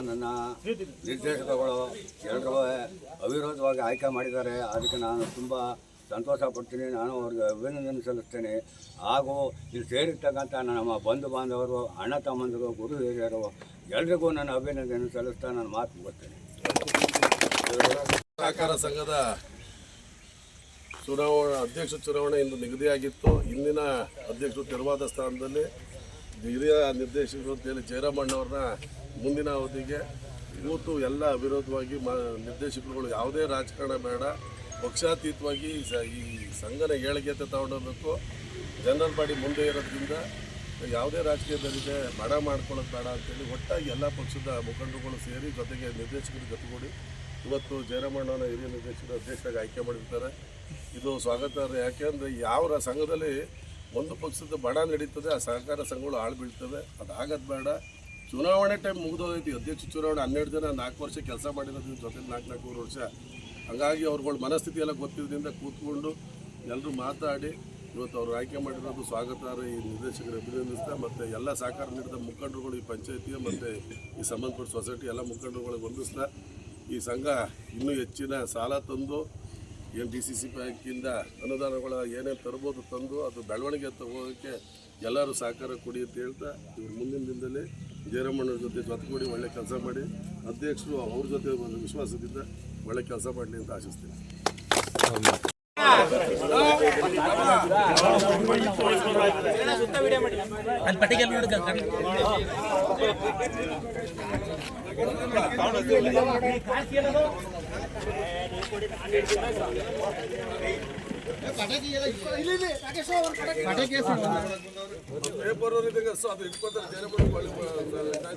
ನನ್ನ ನಿರ್ದೇಶಕಗಳು ಎಲ್ಲರೂ ಅವಿರೋಧವಾಗಿ ಆಯ್ಕೆ ಮಾಡಿದ್ದಾರೆ ಅದಕ್ಕೆ ನಾನು ತುಂಬ ಸಂತೋಷ ಪಡ್ತೀನಿ ನಾನು ಅವ್ರಿಗೆ ಅಭಿನಂದನೆ ಸಲ್ಲಿಸ್ತೇನೆ. ಹಾಗೂ ಇಲ್ಲಿ ಸೇರಿರ್ತಕ್ಕಂಥ ನಮ್ಮ ಬಂಧು ಬಾಂಧವರು, ಅಣ್ಣ ತಮ್ಮಂದಿರು, ಗುರು ಹಿರಿಯರು, ಎಲ್ರಿಗೂ ನಾನು ಅಭಿನಂದನೆ ಸಲ್ಲಿಸ್ತಾ ನಾನು ಮಾತು ಮುಗಿಸ್ತೇನೆ. ಸಹಕಾರ ಸಂಘದ ಚುನಾವಣಾ, ಅಧ್ಯಕ್ಷ ಚುನಾವಣೆ ಇಂದು ನಿಗದಿಯಾಗಿತ್ತು. ಇಂದಿನ ಅಧ್ಯಕ್ಷರು ತೆರವಾದ ಸ್ಥಾನದಲ್ಲಿ ಹಿರಿಯ ನಿರ್ದೇಶಕರು ಅಂತೇಳಿ ಜಯರಾಮಣ್ಣವ್ರನ್ನ ಮುಂದಿನ ಅವಧಿಗೆ, ಇವತ್ತು ಎಲ್ಲ ಅವಿರೋಧವಾಗಿ ಮ, ನಿರ್ದೇಶಕರುಗಳು ಯಾವುದೇ ರಾಜಕಾರಣ ಬೇಡ. ಪಕ್ಷಾತೀತವಾಗಿ ಈ ಸಂಘನ ಏಳಿಗೆತೆ ತಗೊಂಡೋಗ್ಬೇಕು. ಜನರಲ್ ಬಾಡಿ ಮುಂದೆ ಇರೋದ್ರಿಂದ ಯಾವುದೇ ರಾಜಕೀಯದಲ್ಲಿದೆ, ಬಡ ಮಾಡ್ಕೊಳ್ಳೋದು ಬೇಡ ಅಂತೇಳಿ ಒಟ್ಟಾಗಿ ಎಲ್ಲ ಪಕ್ಷದ ಮುಖಂಡರುಗಳು ಸೇರಿ ಜೊತೆಗೆ ನಿರ್ದೇಶಕರು ಜೊತೆಗೂಡಿ ಇವತ್ತು ಜಯರಾಮಣ್ಣನ ಹಿರಿಯ ನಿರ್ದೇಶಕರು ಅಧ್ಯಕ್ಷರಾಗಿ ಆಯ್ಕೆ ಮಾಡಿರ್ತಾರೆ. ಇದು ಸ್ವಾಗತಾರ್ಹ. ಯಾಕೆಂದರೆ ಯಾವ ಸಂಘದಲ್ಲಿ ಒಂದು ಪಕ್ಷದ ಬಡ ನಡೀತದೆ, ಆ ಸಹಕಾರ ಸಂಘಗಳು ಹಾಳು ಬೀಳ್ತದೆ ಅದು ಆಗೋದು ಬೇಡ. ಚುನಾವಣೆ ಟೈಮ್ ಮುಗಿದೋದೈತಿ ಅಧ್ಯಕ್ಷ ಚುನಾವಣೆ ಹನ್ನೆರಡು ಜನ ನಾಲ್ಕು ವರ್ಷ ಕೆಲಸ ಮಾಡಿರೋದ್ರಿಂದ ಜೊತೆಗೆ ನಾಲ್ಕು ನಾಲ್ಕೂವರೆ ವರ್ಷ ಹಾಗಾಗಿ ಅವ್ರುಗಳ ಮನಸ್ಥಿತಿ ಎಲ್ಲ ಗೊತ್ತಿದ್ದರಿಂದ ಕೂತ್ಕೊಂಡು ಎಲ್ಲರೂ ಮಾತಾಡಿ, ಇವತ್ತು ಅವರು ಆಯ್ಕೆ ಮಾಡಿರೋದು ಸ್ವಾಗತಾರ್ಹ ಈ ನಿರ್ದೇಶಕರು ಅಭಿನಂದಿಸ್ತಾ, ಮತ್ತು ಎಲ್ಲ ಸಹಕಾರ ನೀಡಿದ ಮುಖಂಡರುಗಳು ಈ ಪಂಚಾಯತಿಯ, ಮತ್ತು ಈ ಸಂಬಂಧಪಟ್ಟ ಸೊಸೈಟಿ ಎಲ್ಲ ಮುಖಂಡರುಗಳಿಗೆ ವಂದಿಸ್ತಾ ಈ ಸಂಘ ಇನ್ನೂ ಹೆಚ್ಚಿನ ಸಾಲ ತಂದು, ಏನು ಡಿ ಸಿ ಸಿ ಬ್ಯಾಂಕಿಂದ ಅನುದಾನಗಳ ಏನೇನು ತರ್ಬೋದು ತಂದು, ಅದು ಬೆಳವಣಿಗೆ ತಗೋದಕ್ಕೆ ಎಲ್ಲರೂ ಸಹಕಾರ ಕೊಡಿ ಅಂತ ಹೇಳ್ತಾ, ಇವ್ರು ಮುಂದಿನ ದಿನದಲ್ಲಿ ಜಯರಾಮಣ್ಣವ್ರ ಜೊತೆ ಜೊತೆಗೂಡಿ ಒಳ್ಳೆ ಕೆಲಸ ಮಾಡಿ ಅಧ್ಯಕ್ಷರು ಅವ್ರ ಜೊತೆ ಒಂದು ವಿಶ್ವಾಸದಿಂದ ಒಳ್ಳೆ ಕೆಲಸ ಮಾಡಲಿ ಅಂತ ಆಶಿಸ್ತೀನಿ. ಪೇಪರ್ ಅದು ಇಟ್ಕೊತಾರೆ ಜಯರಾಮಣ್ಣ